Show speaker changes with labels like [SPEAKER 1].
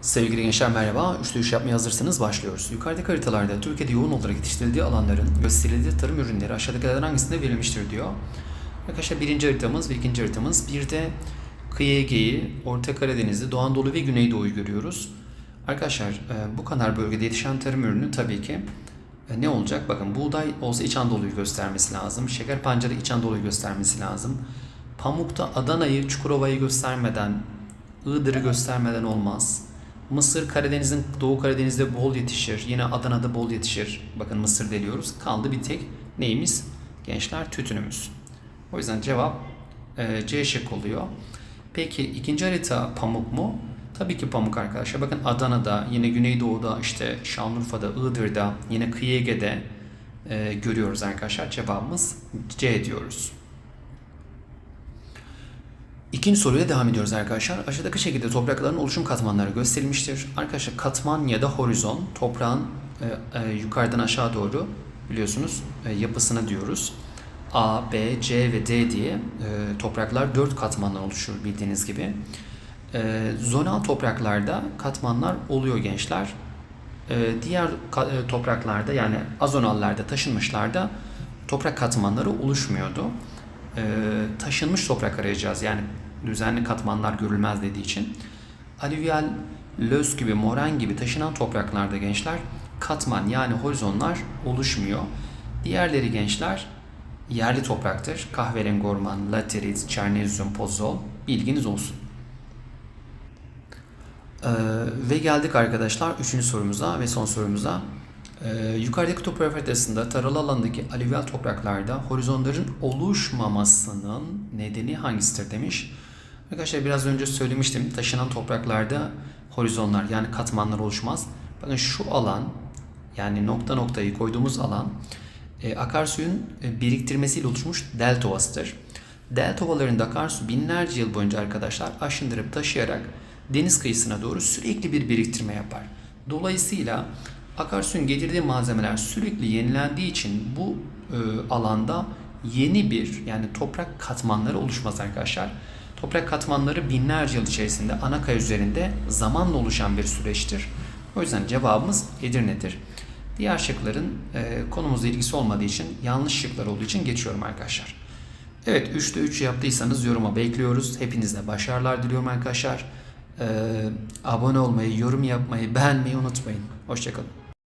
[SPEAKER 1] Sevgili gençler merhaba. Üçlü üç yapmaya hazırsanız başlıyoruz. Yukarıdaki haritalarda Türkiye'de yoğun olarak yetiştirildiği alanların gösterildiği tarım ürünleri aşağıdakilerden hangisinde verilmiştir diyor. Arkadaşlar birinci haritamız ve ikinci haritamız. Bir de kıyı Ege'yi, Orta Karadeniz'i, Doğu Anadolu ve Güneydoğu'yu görüyoruz. Arkadaşlar e, bu kadar bölgede yetişen tarım ürünü tabii ki e, ne olacak? Bakın buğday olsa İç Anadolu'yu göstermesi lazım. Şeker pancarı İç Anadolu'yu göstermesi lazım. Pamukta Adana'yı, Çukurova'yı göstermeden, Iğdır'ı göstermeden olmaz. Mısır Karadeniz'in Doğu Karadeniz'de bol yetişir. Yine Adana'da bol yetişir. Bakın Mısır deliyoruz. Kaldı bir tek neyimiz? Gençler tütünümüz. O yüzden cevap e, C şık oluyor. Peki ikinci harita pamuk mu? Tabii ki pamuk arkadaşlar. Bakın Adana'da, yine Güneydoğu'da, işte Şanlıurfa'da, Iğdır'da, yine Kıyı e, görüyoruz arkadaşlar. Cevabımız C diyoruz. İkinci soruya devam ediyoruz arkadaşlar. Aşağıdaki şekilde toprakların oluşum katmanları gösterilmiştir. Arkadaşlar katman ya da horizon toprağın e, e, yukarıdan aşağı doğru biliyorsunuz e, yapısına diyoruz. A, B, C ve D diye e, topraklar dört katmandan oluşur bildiğiniz gibi. E, zonal topraklarda katmanlar oluyor gençler. E, diğer e, topraklarda yani azonallarda taşınmışlarda toprak katmanları oluşmuyordu. E, taşınmış toprak arayacağız yani düzenli katmanlar görülmez dediği için. Alüvyal, löz gibi, moren gibi taşınan topraklarda gençler katman yani horizonlar oluşmuyor. Diğerleri gençler yerli topraktır. Kahverengi orman, laterit, çernezyum, pozol bilginiz olsun. Ee, ve geldik arkadaşlar üçüncü sorumuza ve son sorumuza. Ee, yukarıdaki toprak haritasında taralı alandaki alüvyal topraklarda horizonların oluşmamasının nedeni hangisidir demiş. Arkadaşlar biraz önce söylemiştim taşınan topraklarda horizonlar yani katmanlar oluşmaz. Bakın şu alan yani nokta noktayı koyduğumuz alan e, akarsuyun e, biriktirmesiyle oluşmuş delta ovasıdır. Delta ovalarında akarsu binlerce yıl boyunca arkadaşlar aşındırıp taşıyarak deniz kıyısına doğru sürekli bir biriktirme yapar. Dolayısıyla akarsuyun getirdiği malzemeler sürekli yenilendiği için bu e, alanda yeni bir yani toprak katmanları oluşmaz arkadaşlar. Toprak katmanları binlerce yıl içerisinde ana kaya üzerinde zamanla oluşan bir süreçtir. O yüzden cevabımız Edirne'dir. Diğer şıkların e, konumuzla ilgisi olmadığı için yanlış şıklar olduğu için geçiyorum arkadaşlar. Evet 3'te 3 yaptıysanız yoruma bekliyoruz. Hepinize başarılar diliyorum arkadaşlar. Ee, abone olmayı, yorum yapmayı, beğenmeyi unutmayın. Hoşçakalın.